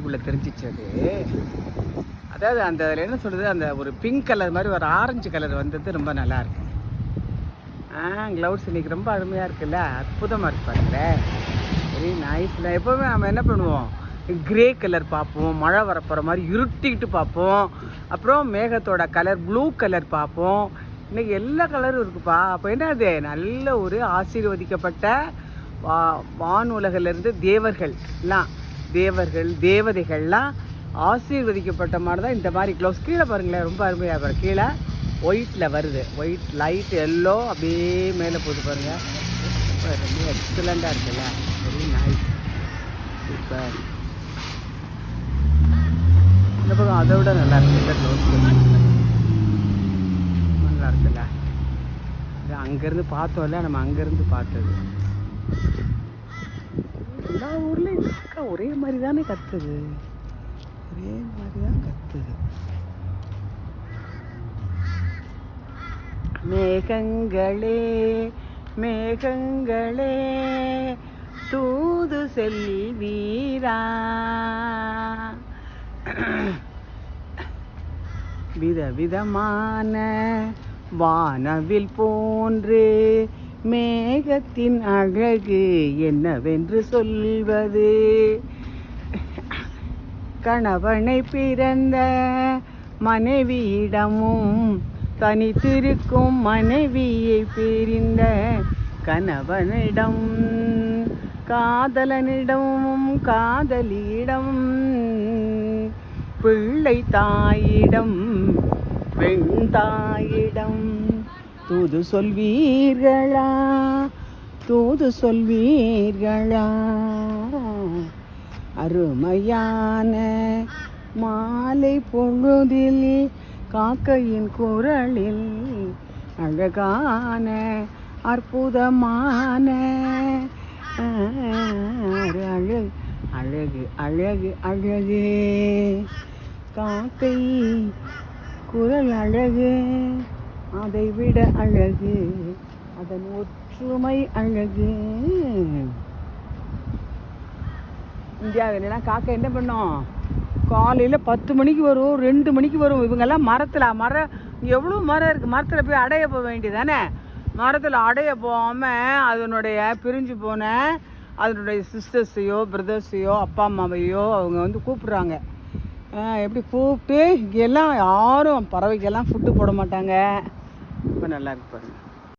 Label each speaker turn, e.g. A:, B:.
A: குள்ள தெரிஞ்சிச்சு அது அதாவது அந்த அதில் என்ன சொல்கிறது அந்த ஒரு பிங்க் கலர் மாதிரி ஒரு ஆரஞ்சு கலர் வந்தது ரொம்ப நல்லாயிருக்கு ஆ க்ளவுட்ஸ் இன்னைக்கு ரொம்ப அருமையாக இருக்குல்ல? அற்புதமாக இருக்கு பாருங்களேன் வெரி நைஸ்ல எப்போவுமே நம்ம என்ன பண்ணுவோம்? கிரே கலர் பார்ப்போம் மழை வரப்போகிற மாதிரி இருட்டிக்கிட்டு பார்ப்போம். அப்புறம் மேகத்தோட கலர் ப்ளூ கலர் பார்ப்போம். இன்னைக்கு எல்லா கலரும் இருக்குப்பா. அப்போ என்னது? நல்ல ஒரு ஆசீர்வதிக்கப்பட்ட வா வானுலகிலிருந்து தேவர்கள்லாம் தேவர்கள் தேவர்கள் தேவதைகள்லாம் ஆசீர்வதிக்கப்பட்ட மாதிரி தான் இந்த மாதிரி க்ளவுஸ் கீழே பாருங்களேன் ரொம்ப அருமையாக பாரு கீழே ஒயிட்டில் வருது. ஒயிட் லைட் எல்லோ அப்படியே மேலே போட்டு பாருங்கள் ரொம்ப ரொம்ப எக்ஸலண்ட்டாக இருக்குல்ல. வெரி நைஸ் சூப்பர் இந்த பக்கம் அதை விட நல்லா இருக்கு. இந்த க்ளவுஸ் நல்லா இருக்குல்ல. இது அங்கேருந்து பார்த்தோம்ல நம்ம அங்கேருந்து பார்த்தது. எல்லா ஊர்லேயும் அக்கா ஒரே மாதிரி தானே கத்துது. ஒரே மாதிரி தான் கத்துது. மேகங்களே மேகங்களே தூது செல்லி வீரா. விதவிதமான வானவில் போன்று மேகத்தின் அழகு என்னவென்று சொல்வது? கணவனை பிறந்த மனைவியிடமும் தனித்திருக்கும் மனைவியை பிரிந்த கணவனிடம் காதலனிடமும் காதலியிடம் பிள்ளை தாயிடம் பெண் தாயிடம். தூது சொல்வீர்களா? தூது சொல்வீர்களா? அருமையான மாலை பொழுதில் காக்கையின் குரலில் அழகான அற்புதமான அழகு அழகு அழகு அழகு. காக்கை குரல் அழகு. அதை விட அழகு. அதன் ஒற்றுமை அழகு. இந்தியாவில் என்னன்னா காக்கா என்ன பண்ணும்? காலையில் பத்து மணிக்கு வரும் ரெண்டு மணிக்கு வரும். இவங்கெல்லாம் மரத்தில் மரம் எவ்வளோ மரம் இருக்குது மரத்தில் போய் அடைய போக வேண்டியதானே மரத்தில் அடைய போகாமல் அதனுடைய பிரிஞ்சு போன அதனுடைய சிஸ்டர்ஸையோ பிரதர்ஸையோ அப்பா அம்மாவையோ அவங்க வந்து கூப்பிட்றாங்க. எப்படி கூப்பிட்டு இங்கெல்லாம் யாரும் பறவைக்கெல்லாம் ஃபுட்டு போட மாட்டாங்க. இப்போ நல்லா இருக்கு பாருங்கள்